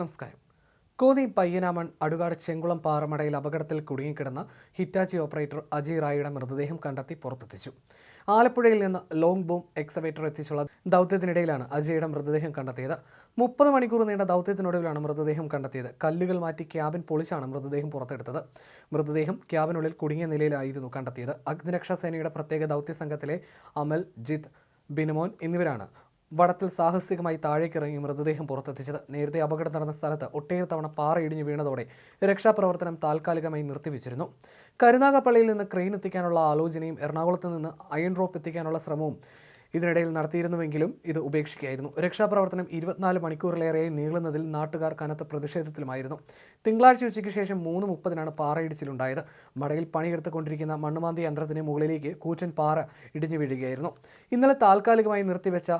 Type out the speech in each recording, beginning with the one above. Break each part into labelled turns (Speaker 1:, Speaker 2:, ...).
Speaker 1: നമസ്കാരം. കോന്നി പയ്യനാമൺ അടുകാട് ചെങ്കുളം പാറമടയിൽ അപകടത്തിൽ കുടുങ്ങിക്കിടന്ന ഹിറ്റാച്ചി ഓപ്പറേറ്റർ അജയ് റായിയുടെ മൃതദേഹം കണ്ടെത്തി പുറത്തെത്തിച്ചു. ആലപ്പുഴയിൽ നിന്ന് ലോങ് ബോം എക്സവേറ്റർ എത്തിച്ചുള്ള ദൗത്യത്തിനിടയിലാണ് അജയുടെ മൃതദേഹം കണ്ടെത്തിയത്. മുപ്പത് മണിക്കൂർ നീണ്ട ദൗത്യത്തിനൊടുവിലാണ് മൃതദേഹം കണ്ടെത്തിയത്. കല്ലുകൾ മാറ്റി ക്യാബിൻ പൊളിച്ചാണ് മൃതദേഹം പുറത്തെടുത്തത്. മൃതദേഹം ക്യാബിനുള്ളിൽ കുടുങ്ങിയ നിലയിലായിരുന്നു കണ്ടെത്തിയത്. അഗ്നിരക്ഷാ സേനയുടെ പ്രത്യേക ദൗത്യ സംഘത്തിലെ അമൽ ജിത്ത് ബിനുമോൻ എന്നിവരാണ് വടത്തിൽ സാഹസികമായി താഴേക്കിറങ്ങി മൃതദേഹം പുറത്തെത്തിച്ചത്. നേരത്തെ അപകടം നടന്ന സ്ഥലത്ത് ഒട്ടേറെ തവണ പാറ ഇടിഞ്ഞു വീണതോടെ രക്ഷാപ്രവർത്തനം താൽക്കാലികമായി നിർത്തിവെച്ചിരുന്നു. കരുനാഗപ്പള്ളിയിൽ നിന്ന് ക്രെയിൻ എത്തിക്കാനുള്ള ആലോചനയും എറണാകുളത്ത് നിന്ന് അയൺ റോപ്പ് എത്തിക്കാനുള്ള ശ്രമവും ഇതിനിടയിൽ നടത്തിയിരുന്നുവെങ്കിലും ഇത് ഉപേക്ഷിക്കുകയായിരുന്നു. രക്ഷാപ്രവർത്തനം ഇരുപത്തിനാല് മണിക്കൂറിലേറെയായി നീളുന്നതിൽ നാട്ടുകാർ കനത്ത പ്രതിഷേധത്തിലുമായിരുന്നു. തിങ്കളാഴ്ച ഉച്ചയ്ക്ക് ശേഷം മൂന്ന് മുപ്പതിനാണ് പാറയിടിച്ചിലുണ്ടായത് മടയിൽ പണിയെടുത്തുകൊണ്ടിരിക്കുന്ന മണ്ണുമാന്തി യന്ത്രത്തിന് മുകളിലേക്ക് കൂറ്റൻ പാറ ഇടിഞ്ഞു വീഴുകയായിരുന്നു. ഇന്നലെ താൽക്കാലികമായി നിർത്തിവെച്ച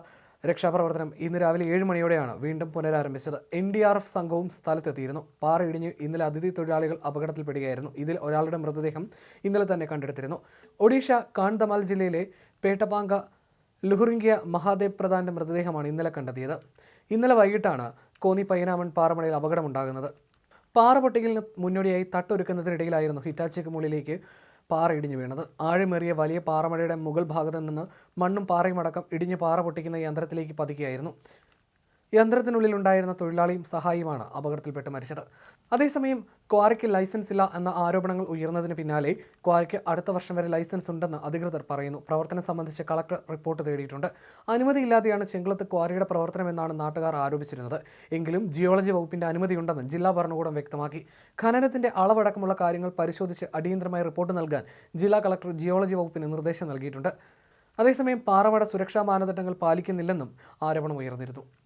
Speaker 1: രക്ഷാപ്രവർത്തനം ഇന്ന് രാവിലെ ഏഴ് മണിയോടെയാണ് വീണ്ടും പുനരാരംഭിച്ചത്. എൻ ഡി ആർ എഫ് സംഘവും സ്ഥലത്തെത്തിയിരുന്നു. പാറ ഇടിഞ്ഞ് ഇന്നലെ അതിഥി തൊഴിലാളികൾ അപകടത്തിൽപ്പെടുകയായിരുന്നു. ഇതിൽ ഒരാളുടെ മൃതദേഹം ഇന്നലെ തന്നെ കണ്ടെടുത്തിരുന്നു. ഒഡീഷ കാൺതമാൽ ജില്ലയിലെ പേട്ടപാങ്ക ലുഹുറിംഗിയ മഹാദേവ് പ്രധാന്റെ മൃതദേഹമാണ് ഇന്നലെ കണ്ടെത്തിയത്. ഇന്നലെ വൈകിട്ടാണ് കോന്നി പയ്യനാമൺ പാറമടയിൽ അപകടമുണ്ടാകുന്നത്. പാറ പൊട്ടിക്കലിന് മുന്നോടിയായി തട്ടൊരുക്കുന്നതിനിടയിലായിരുന്നു ഹിറ്റാച്ചിക്ക് മുകളിലേക്ക് പാറ ഇടിഞ്ഞു വീണത്. ആഴമേറിയ വലിയ പാറമഴയുടെ മുകൾ ഭാഗത്ത് നിന്ന് മണ്ണും പാറയും അടക്കം ഇടിഞ്ഞ് പാറ പൊട്ടിക്കുന്ന യന്ത്രത്തിലേക്ക് പതിക്കുകയായിരുന്നു യന്ത്രത്തിനുള്ളിൽ ഉണ്ടായിരുന്ന തൊഴിലാളിയും സഹായിയുമാണ് അപകടത്തിൽപ്പെട്ട് മരിച്ചത്. അതേസമയം ക്വാറിക്ക് ലൈസൻസ് ഇല്ല എന്ന ആരോപണങ്ങൾ ഉയർന്നതിന് പിന്നാലെ ക്വാറിക്ക് അടുത്ത വർഷം വരെ ലൈസൻസ് ഉണ്ടെന്ന് അധികൃതർ പറയുന്നു. പ്രവർത്തനം സംബന്ധിച്ച് കളക്ടർ റിപ്പോർട്ട് തേടിയിട്ടുണ്ട്. അനുമതിയില്ലാതെയാണ് ചെങ്കുളത്ത് ക്വാറിയുടെ പ്രവർത്തനമെന്നാണ് നാട്ടുകാർ ആരോപിച്ചിരുന്നത്. എങ്കിലും ജിയോളജി വകുപ്പിന്റെ അനുമതിയുണ്ടെന്ന് ജില്ലാ ഭരണകൂടം വ്യക്തമാക്കി. ഖനനത്തിന്റെ അളവടക്കമുള്ള കാര്യങ്ങൾ പരിശോധിച്ച് അടിയന്തരമായി റിപ്പോർട്ട് നൽകാൻ ജില്ലാ കളക്ടർ ജിയോളജി വകുപ്പിന് നിർദ്ദേശം നൽകിയിട്ടുണ്ട്. അതേസമയം പാറമട സുരക്ഷാ മാനദണ്ഡങ്ങൾ പാലിക്കുന്നില്ലെന്നും ആരോപണം ഉയർന്നിരുന്നു.